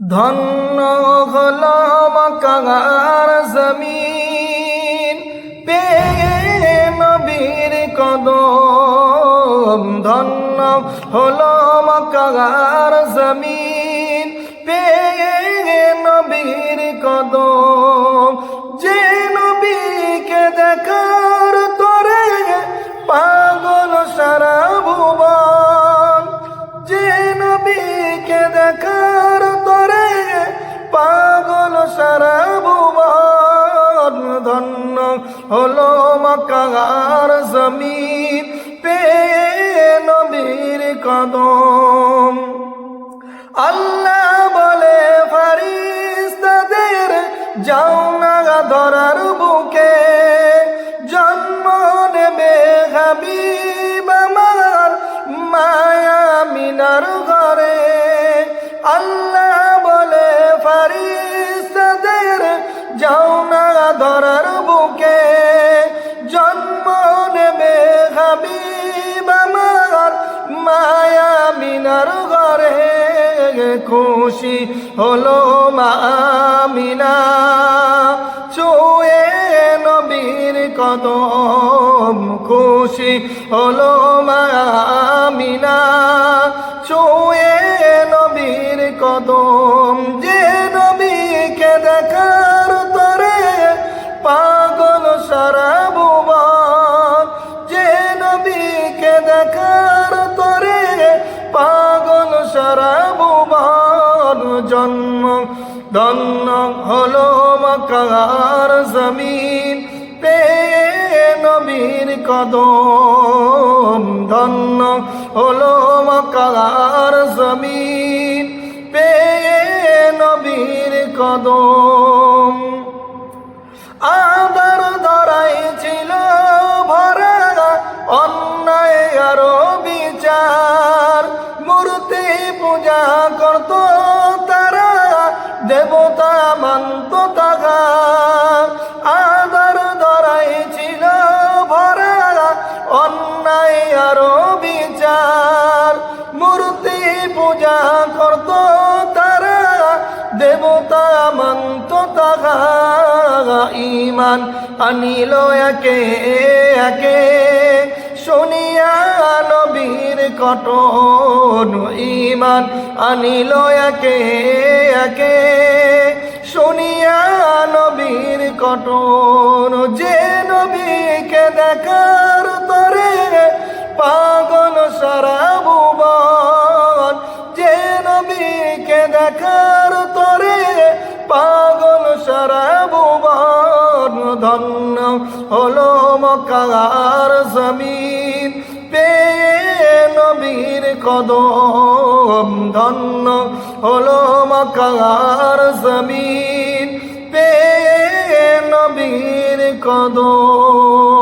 ধন্য হল মকার জমিন পেয়ে নবীর কদম। ধন্য হল মকার জমিন পেয়ে নবীর কদম। সারা ভুবন ধন্য হলো মকার জমিন, পে নবীর কদম। আল্লাহ বলে ফারিস্তাদের যাও না ধরার বুকে। খুশি হলো মামিনা চুয়ে নবীর কত খুশি হলো মামিনা চুয়ে নবীর কদম যে জন্ম, ধন্য হলো মকার জমিন, পেয়ে নবীর কদম। ধন্য হলো মকার জমিন, পেয়ে নবীর কদম। আদার ধরাই ছিল ভরা অন্যায় আরও দেবতা মানত আদার ধরাই ছিল ভরা অন্যায় আরও বিচার। মূর্তি পূজা করত তারা, দেবতা মানত ইমান আনিল একে একে, শুনিয়া কটন ইমান আনিল একে একে? শুনিয়া নবীর কটন, যে নবীকে দেখার তরে পাগল সারা ভুবন, যে নবীকে দেখার তরে পাগল সারা ভুবন, ধন্য হলো মকার জমিন। কদম ধন্য হলো মকার জমিন পে নবীর কদম।